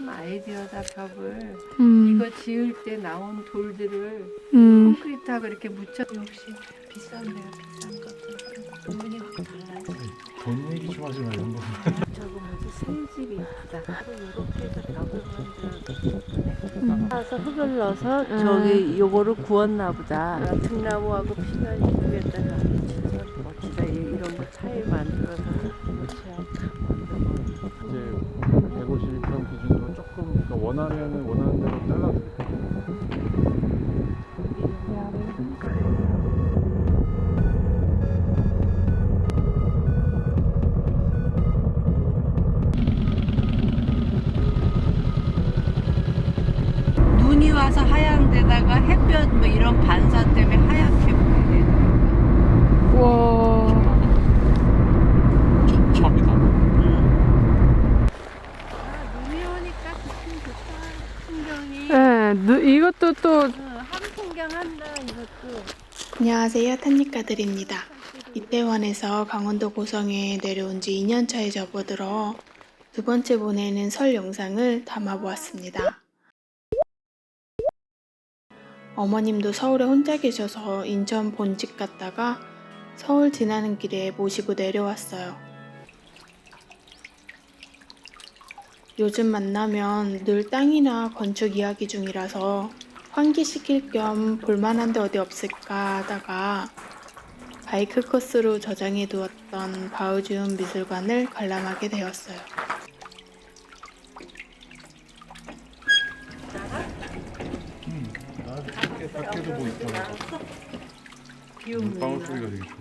참 아이디어다 벽을. 음, 이거 지을 때 나온 돌들을 음. 콘크리트하고 이렇게 묻혀. 역시 비싼 데가 비싼 것들 문이 확 달라요 돈 얘기 좀 하지 거. 저거 무슨 새집이 이쁘다 이렇게 해서 벽을 만들어 가서 흙을 넣어서 음. 저기 요거를 구웠나 보다. 등나무하고 피난 이쪽에다가 멋지다. 이- 이런 거 타일 만들어서 붙여야 눈이 와서 하얀 데다가 햇볕 뭐 이런 반사 때문에 하얗게 보이네 와. 처, 처음이다. 아, 눈이 오니까 좋긴 좋다 풍경이 네, 누- 이것도 또 어, 한 풍경 한다 이것도 안녕하세요. 탄니까들입니다. 이태원에서 강원도 고성에 내려온 지 2년 차에 접어들어 두 번째 보내는 설 영상을 담아보았습니다. 어머님도 서울에 혼자 계셔서 인천 본집 갔다가 서울 지나는 길에 모시고 내려왔어요. 요즘 만나면 늘 땅이나 건축 이야기 중이라서 환기시킬 겸 볼만한 데 어디 없을까 하다가 바이크 코스로 저장해 두었던 바우지움 미술관을 관람하게 되었어요. 밖에 밖에도 뭐. 비오는 음, 방울 소리가 되게 좋아.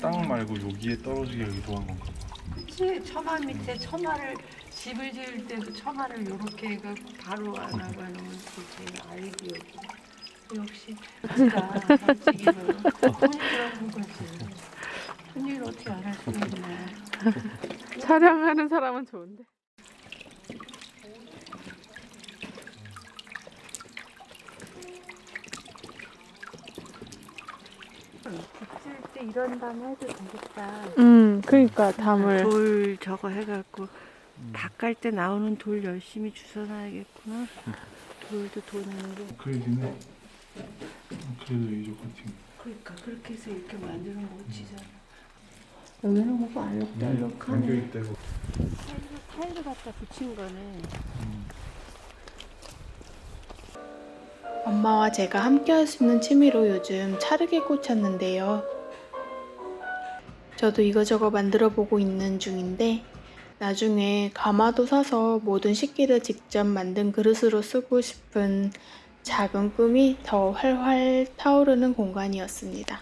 땅 말고 여기에 떨어지게 의도한 건가 봐. 그치 처마 밑에 처마를 집을 지을 때도 처마를 이렇게 해가 바로 안 하고 하는 게 아이디어지 역시 멋지다 멋지기는 돈이 들어간 거지 손일 어떻게 안 할 수 있네 촬영하는 사람은 좋은데. 붙일 때 이런 밤 해도 되겠다 음, 그러니까 담을. 돌 저거 해갖고 닦을 때 나오는 돌 열심히 주워놔야겠구나 돌도 도는 게 그러긴 해. 그래도 이조 코팅. 그러니까 그렇게 해서 이렇게 만드는 거 멋지잖아 여기는 뭐가 알록달록하네 간격이 떼고. 타일을 갖다 붙인 거네 음. 엄마와 제가 함께 할 수 있는 취미로 요즘 차르게 꽂혔는데요. 저도 이거저거 만들어 보고 있는 중인데 나중에 가마도 사서 모든 식기를 직접 만든 그릇으로 쓰고 싶은 작은 꿈이 더 활활 타오르는 공간이었습니다.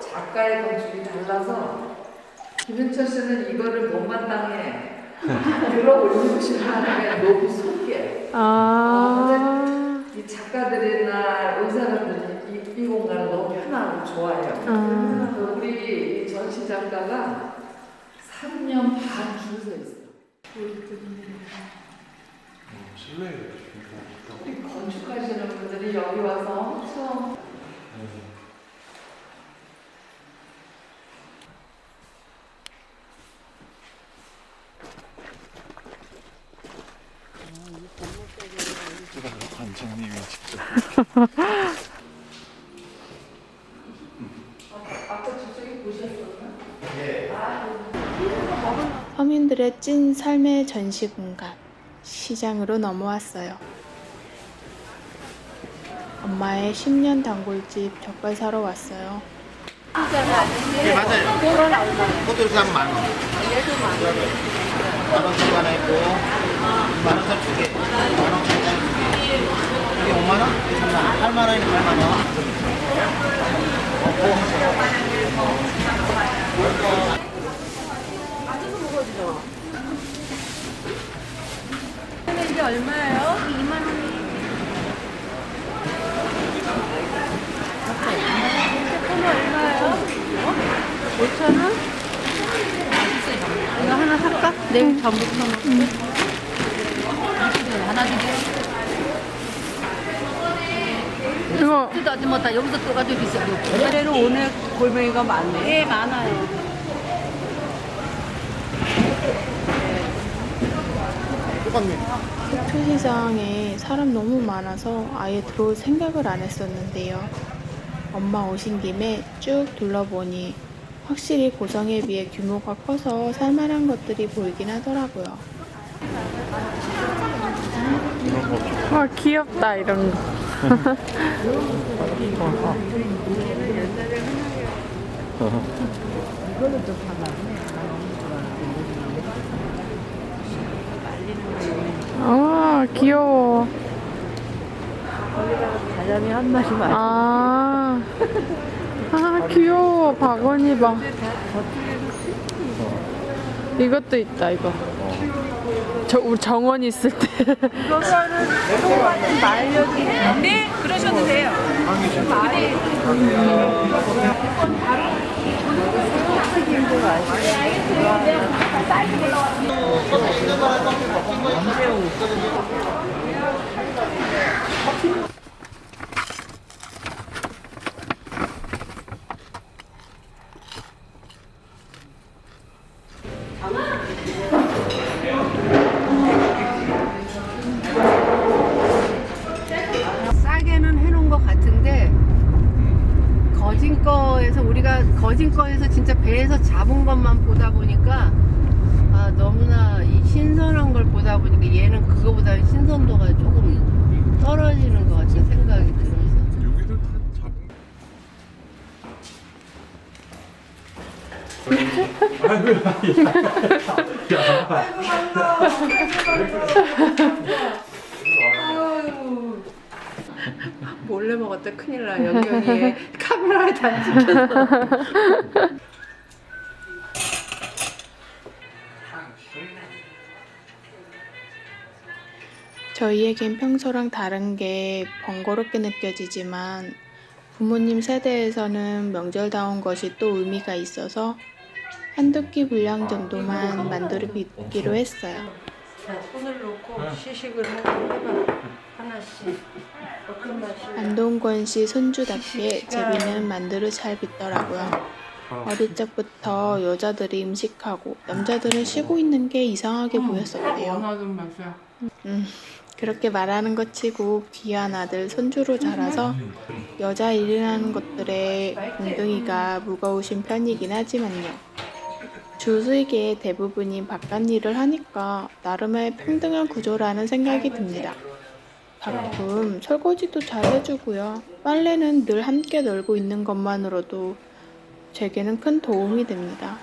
작가의 건축이 달라서 김현철 씨는 이거를 못마땅해 들어 게 너무 속해 아. 이 작가들이나 의사들이 이, 이 공간을 너무 편하고 좋아해요 아. 우리 이 전시 작가가 3년 반 줄 서 있어 어, 실내에. 우리 건축하시는 분들이 여기 와서 엄청 관장님이 직접. 아까 저쪽에 보셨었나? 서민들의 찐 삶의 전시 공간, 시장으로 넘어왔어요. 엄마의 10년 단골집 젓갈 사러 왔어요. 네, 맞아요. 한만 원. 얘도 만 원. 만 원짜리 하나 있고, 만 원짜리 두 개. 만 원짜리 두 개. 이게 5만 원? 이게 3만 원. 8만 원이면 8만 원. 이게 얼마예요? 2만 원이 얼마예요? 5천 원? 이거 하나 살까? 내일 전부 쳐놓고 이거 어. 뜨도 하지 못하 여기서 떠가지고 비싸고. 올해는 오늘 골뱅이가 많네. 네 많아요. 표시장에 사람 너무 많아서 아예 들어올 생각을 안 했었는데요. 엄마 오신 김에 쭉 둘러보니 확실히 고성에 비해 규모가 커서 살만한 것들이 보이긴 하더라고요. 와 귀엽다 이런 거. 아 귀여워. 가자미 한 마리. 아, 아 귀여워 박원이 봐. 이것도 있다 이거. 저 우리 정원 있을 때. 말려지. 네, 그러셔도 돼요. 싸게는 해놓은 것 같은데 거진 거에서 우리가 거진 거에서 진짜 배에서 잡은 것만 보다 보니까 아 너무나 이 신선한 걸 보다 보니까 얘는 그거보다 신선도가 조금 떨어지는 것 같은 생각이 들어서. 여기도 다 잡은. 몰래 먹었다 큰일 나. 영경이에 카메라에 다 찍혔어 저희에겐 평소랑 다른 게 번거롭게 느껴지지만 부모님 세대에서는 명절다운 것이 또 의미가 있어서 한두 끼 분량 정도만 만들어 빚기로 했어요. 자 손을 놓고 시식을 해봐 하나씩 어떤 맛이 안동권 씨 손주답게 제비는 만두를 잘 빚더라고요. 어릴 적부터 여자들이 음식하고 남자들은 쉬고 있는 게 이상하게 보였었대요. 맛이야. 음, 그렇게 말하는 것 치고 귀한 아들 손주로 자라서 여자 일이라는 것들의 공둥이가 무거우신 편이긴 하지만요. 주수익의 대부분이 바깥 일을 하니까 나름의 평등한 구조라는 생각이 듭니다. 가끔 설거지도 잘 해주고요. 빨래는 늘 함께 널고 있는 것만으로도 제게는 큰 도움이 됩니다.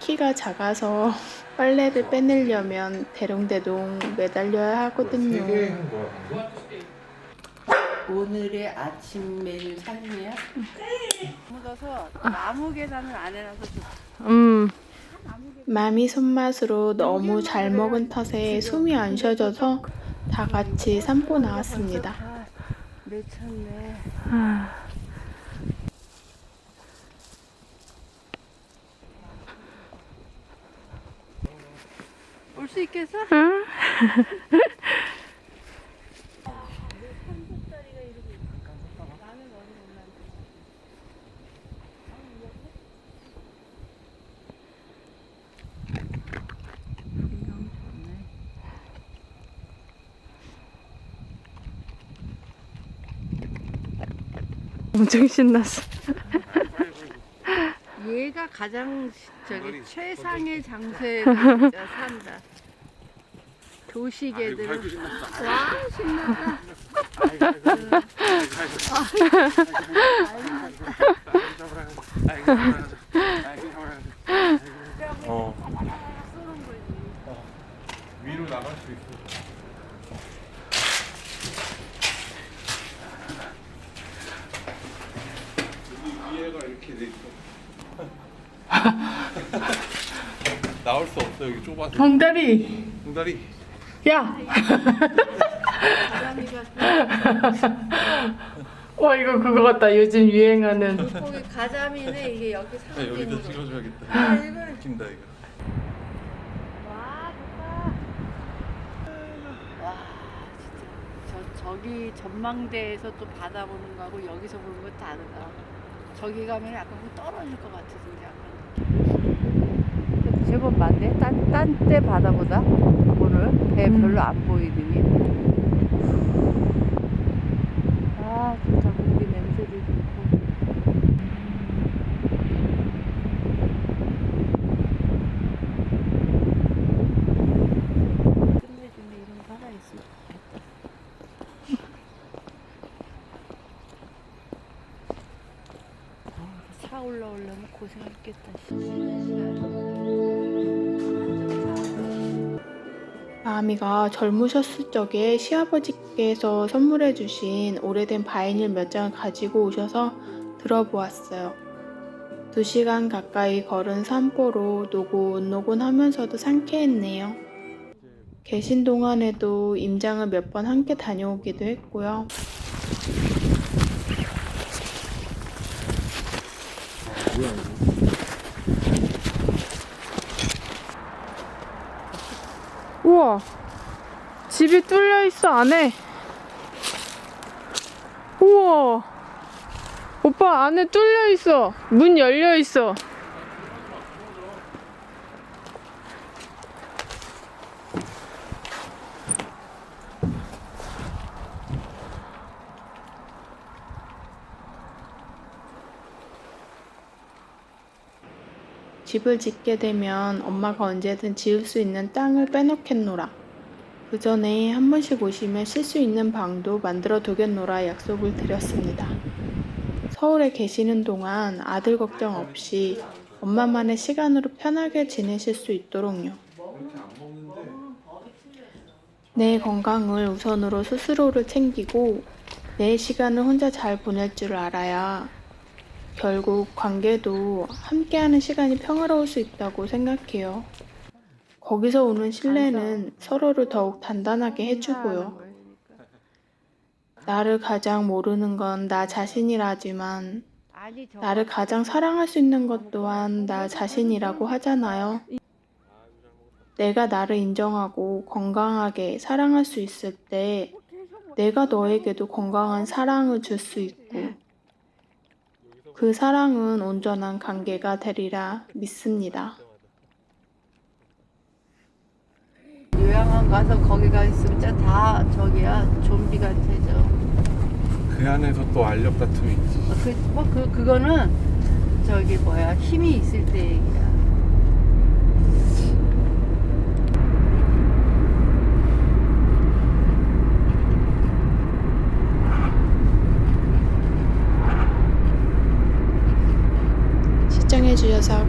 키가 작아서 빨래를 빼내려면 대롱대롱 매달려야 하거든요. 오늘의 아침 메뉴 사진이야? 묻어서 나무 계단을 안 해놔서 좋다 음. 마미 손맛으로 너무 잘 먹은 탓에 숨이 안 쉬어져서 다 같이 산보 나왔습니다. 미쳤네 올수 있겠어? 응? 엄청 신났어. 얘가 가장 저기 최상의 장소에 진짜 산다. 도시 개들은 와 신났다. 어. 위로 나갈 수 있어. 여기 위에가 있어. 나올 수 없어 여기 좁아서. 봉다리. 공다리. 야. 와 이거 그거 같다. 요즘 유행하는. 거기 가자미네 이게 여기 야, 상에 여기다 있는 거. 찍어줘야겠다. 웃긴다 이거. 와 좋다. 와 진짜 저 저기 전망대에서 또 바다 보는 거하고 여기서 보는 거 다르다. 저기 가면 약간 그 떨어질 것 같아서 약간. 제법 많네. 딴, 딴 때 바다보다 오늘 배 음. 별로 안 보이더니. 아 좋다. 고기 냄새도 좋고. 마미가 젊으셨을 적에 시아버지께서 선물해 주신 오래된 바이닐 몇 장을 가지고 오셔서 들어보았어요. 두 시간 가까이 걸은 산보로 노곤노곤 하면서도 상쾌했네요. 계신 동안에도 임장을 몇 번 함께 다녀오기도 했고요. 집이 뚫려 있어 안에. 우와. 오빠 안에 뚫려 있어. 문 열려 있어. 집을 짓게 되면 엄마가 언제든 지을 수 있는 땅을 빼놓겠노라. 그 전에 한 번씩 오시면 쉴 수 있는 방도 만들어 두겠노라 약속을 드렸습니다. 서울에 계시는 동안 아들 걱정 없이 엄마만의 시간으로 편하게 지내실 수 있도록요. 내 건강을 우선으로 스스로를 챙기고 내 시간을 혼자 잘 보낼 줄 알아야 결국 관계도 함께하는 시간이 평화로울 수 있다고 생각해요. 거기서 오는 신뢰는 서로를 더욱 단단하게 해주고요. 나를 가장 모르는 건 나 자신이라지만 나를 가장 사랑할 수 있는 것 또한 나 자신이라고 하잖아요. 내가 나를 인정하고 건강하게 사랑할 수 있을 때 내가 너에게도 건강한 사랑을 줄 수 있고 그 사랑은 온전한 관계가 되리라 믿습니다. 가서 거기 가 있으면 진짜 다 저기야 좀비 같아져. 그 안에서 또 알력 다툼이 있지. 그, 뭐, 그, 그거는 저기 뭐야 힘이 있을 때 얘기야. 시청해주셔서.